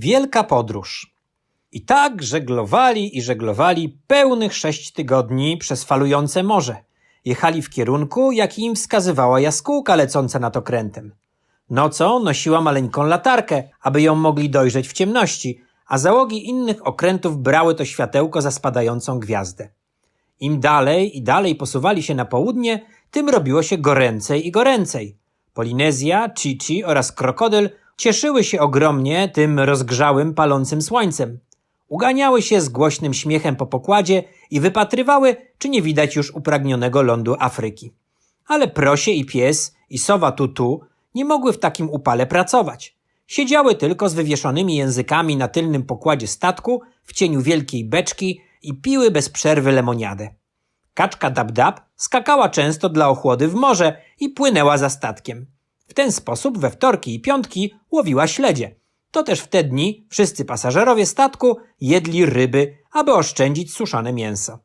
Wielka podróż. I tak żeglowali i żeglowali pełnych sześć tygodni przez falujące morze. Jechali w kierunku, jaki im wskazywała jaskółka lecąca nad okrętem. Nocą nosiła maleńką latarkę, aby ją mogli dojrzeć w ciemności, a załogi innych okrętów brały to światełko za spadającą gwiazdę. Im dalej i dalej posuwali się na południe, tym robiło się goręcej i goręcej. Polinezja, Chichi oraz krokodyl cieszyły się ogromnie tym rozgrzałym, palącym słońcem. Uganiały się z głośnym śmiechem po pokładzie i wypatrywały, czy nie widać już upragnionego lądu Afryki. Ale prosie i pies i sowa tutu nie mogły w takim upale pracować. Siedziały tylko z wywieszonymi językami na tylnym pokładzie statku w cieniu wielkiej beczki i piły bez przerwy lemoniadę. Kaczka Dab-Dab skakała często dla ochłody w morze i płynęła za statkiem. W ten sposób we wtorki i piątki łowiła śledzie. To też w te dni wszyscy pasażerowie statku jedli ryby, aby oszczędzić suszone mięso.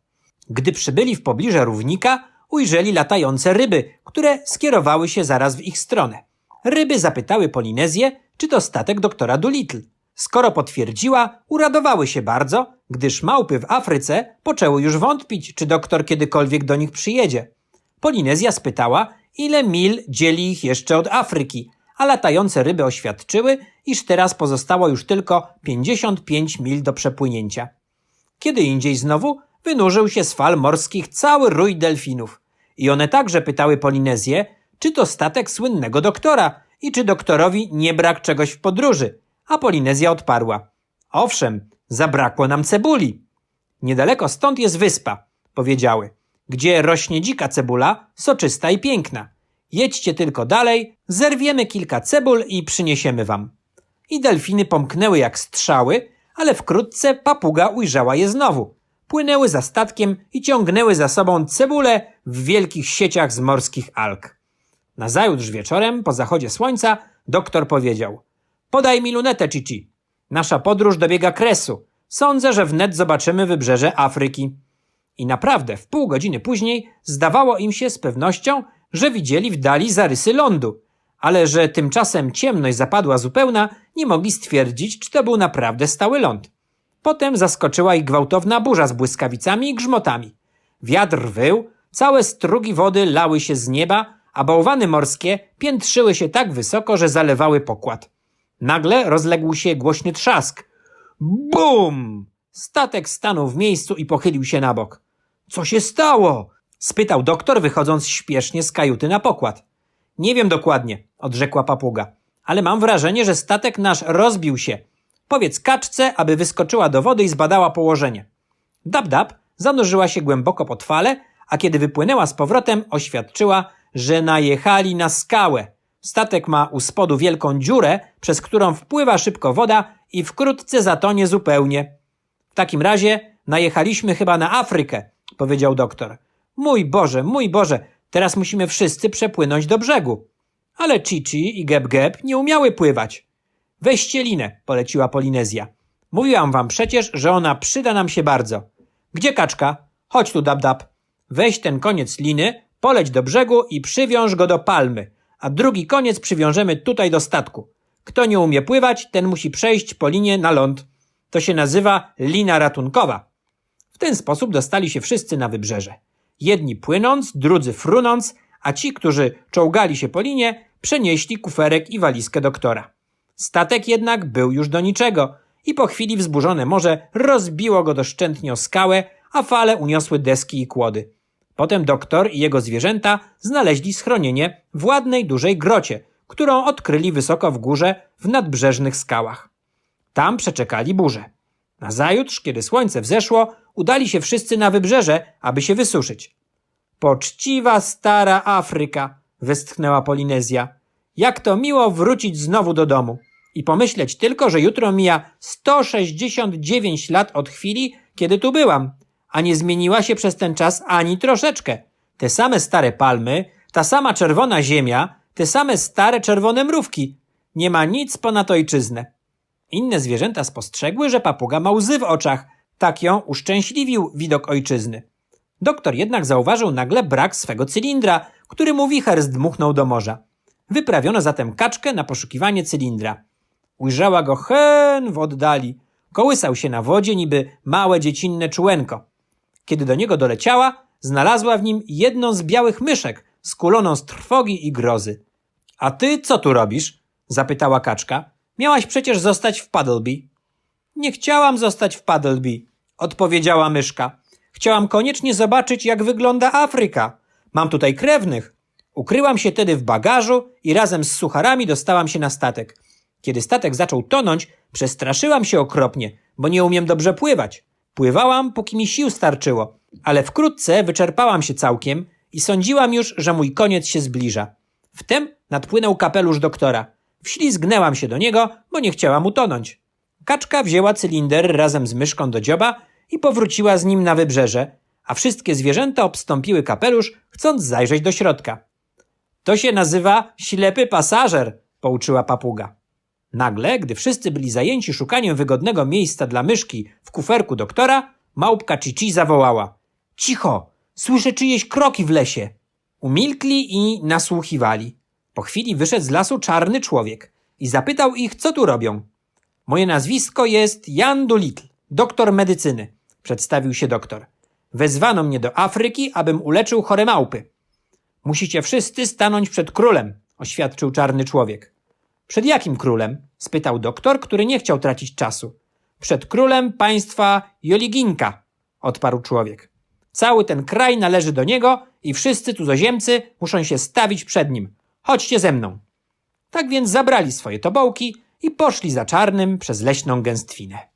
Gdy przybyli w pobliże równika, ujrzeli latające ryby, które skierowały się zaraz w ich stronę. Ryby zapytały Polinezję, czy to statek doktora Doolittle. Skoro potwierdziła, uradowały się bardzo, gdyż małpy w Afryce poczęły już wątpić, czy doktor kiedykolwiek do nich przyjedzie. Polinezja spytała, ile mil dzieli ich jeszcze od Afryki, a latające ryby oświadczyły, iż teraz pozostało już tylko 55 mil do przepłynięcia. Kiedy indziej znowu wynurzył się z fal morskich cały rój delfinów. I one także pytały Polinezję, czy to statek słynnego doktora i czy doktorowi nie brak czegoś w podróży. A Polinezja odparła. Owszem, zabrakło nam cebuli. Niedaleko stąd jest wyspa, powiedziały, gdzie rośnie dzika cebula, soczysta i piękna. Jedźcie tylko dalej, zerwiemy kilka cebul i przyniesiemy wam. I delfiny pomknęły jak strzały, ale wkrótce papuga ujrzała je znowu. Płynęły za statkiem i ciągnęły za sobą cebulę w wielkich sieciach z morskich alg. Nazajutrz wieczorem, po zachodzie słońca, doktor powiedział: Podaj mi lunetę, Cici. Nasza podróż dobiega kresu. Sądzę, że wnet zobaczymy wybrzeże Afryki. I naprawdę, w pół godziny później zdawało im się z pewnością, że widzieli w dali zarysy lądu, ale że tymczasem ciemność zapadła zupełna, nie mogli stwierdzić, czy to był naprawdę stały ląd. Potem zaskoczyła ich gwałtowna burza z błyskawicami i grzmotami. Wiatr wył, całe strugi wody lały się z nieba, a bałwany morskie piętrzyły się tak wysoko, że zalewały pokład. Nagle rozległ się głośny trzask. Bum! Statek stanął w miejscu i pochylił się na bok. Co się stało? spytał doktor, wychodząc śpiesznie z kajuty na pokład. Nie wiem dokładnie, odrzekła papuga, ale mam wrażenie, że statek nasz rozbił się. Powiedz kaczce, aby wyskoczyła do wody i zbadała położenie. Dab-dab zanurzyła się głęboko pod fale, a kiedy wypłynęła z powrotem, oświadczyła, że najechali na skałę. Statek ma u spodu wielką dziurę, przez którą wpływa szybko woda i wkrótce zatonie zupełnie. W takim razie najechaliśmy chyba na Afrykę, powiedział doktor. Mój Boże, mój Boże, teraz musimy wszyscy przepłynąć do brzegu. Ale Chichi i Geb-Geb nie umiały pływać. Weźcie linę, poleciła Polinezja. Mówiłam wam przecież, że ona przyda nam się bardzo. Gdzie kaczka? Chodź tu, Dab-Dab. Weź ten koniec liny, poleć do brzegu i przywiąż go do palmy, a drugi koniec przywiążemy tutaj do statku. Kto nie umie pływać, ten musi przejść po linie na ląd. To się nazywa lina ratunkowa. Ten sposób dostali się wszyscy na wybrzeże. Jedni płynąc, drudzy frunąc, a ci, którzy czołgali się po linie, przenieśli kuferek i walizkę doktora. Statek jednak był już do niczego i po chwili wzburzone morze rozbiło go doszczętnie o skałę, a fale uniosły deski i kłody. Potem doktor i jego zwierzęta znaleźli schronienie w ładnej, dużej grocie, którą odkryli wysoko w górze w nadbrzeżnych skałach. Tam przeczekali burzę. Nazajutrz, kiedy słońce wzeszło, udali się wszyscy na wybrzeże, aby się wysuszyć. Poczciwa stara Afryka, westchnęła Polinezja. Jak to miło wrócić znowu do domu. I pomyśleć tylko, że jutro mija 169 lat od chwili, kiedy tu byłam, a nie zmieniła się przez ten czas ani troszeczkę. Te same stare palmy, ta sama czerwona ziemia, te same stare czerwone mrówki. Nie ma nic ponad ojczyznę. Inne zwierzęta spostrzegły, że papuga ma łzy w oczach. Tak ją uszczęśliwił widok ojczyzny. Doktor jednak zauważył nagle brak swego cylindra, który mu wicher zdmuchnął do morza. Wyprawiono zatem kaczkę na poszukiwanie cylindra. Ujrzała go hen w oddali. Kołysał się na wodzie niby małe dziecinne czułenko. Kiedy do niego doleciała, znalazła w nim jedną z białych myszek, skuloną z trwogi i grozy. A ty co tu robisz? zapytała kaczka. Miałaś przecież zostać w Puddleby. Nie chciałam zostać w Puddleby, odpowiedziała myszka. Chciałam koniecznie zobaczyć, jak wygląda Afryka. Mam tutaj krewnych. Ukryłam się tedy w bagażu i razem z sucharami dostałam się na statek. Kiedy statek zaczął tonąć, przestraszyłam się okropnie, bo nie umiem dobrze pływać. Pływałam, póki mi sił starczyło, ale wkrótce wyczerpałam się całkiem i sądziłam już, że mój koniec się zbliża. Wtem nadpłynął kapelusz doktora. Wślizgnęłam się do niego, bo nie chciałam utonąć. Kaczka wzięła cylinder razem z myszką do dzioba i powróciła z nim na wybrzeże, a wszystkie zwierzęta obstąpiły kapelusz, chcąc zajrzeć do środka. To się nazywa ślepy pasażer, pouczyła papuga. Nagle, gdy wszyscy byli zajęci szukaniem wygodnego miejsca dla myszki w kuferku doktora, małpka Cici zawołała. Cicho! Słyszę czyjeś kroki w lesie. Umilkli i nasłuchiwali. Po chwili wyszedł z lasu czarny człowiek i zapytał ich, co tu robią. Moje nazwisko jest Jan Dolittle, doktor medycyny, przedstawił się doktor. Wezwano mnie do Afryki, abym uleczył chore małpy. Musicie wszyscy stanąć przed królem, oświadczył czarny człowiek. Przed jakim królem? spytał doktor, który nie chciał tracić czasu. Przed królem państwa Joliginka, odparł człowiek. Cały ten kraj należy do niego i wszyscy cudzoziemcy muszą się stawić przed nim. Chodźcie ze mną. Tak więc zabrali swoje tobołki i poszli za czarnym przez leśną gęstwinę.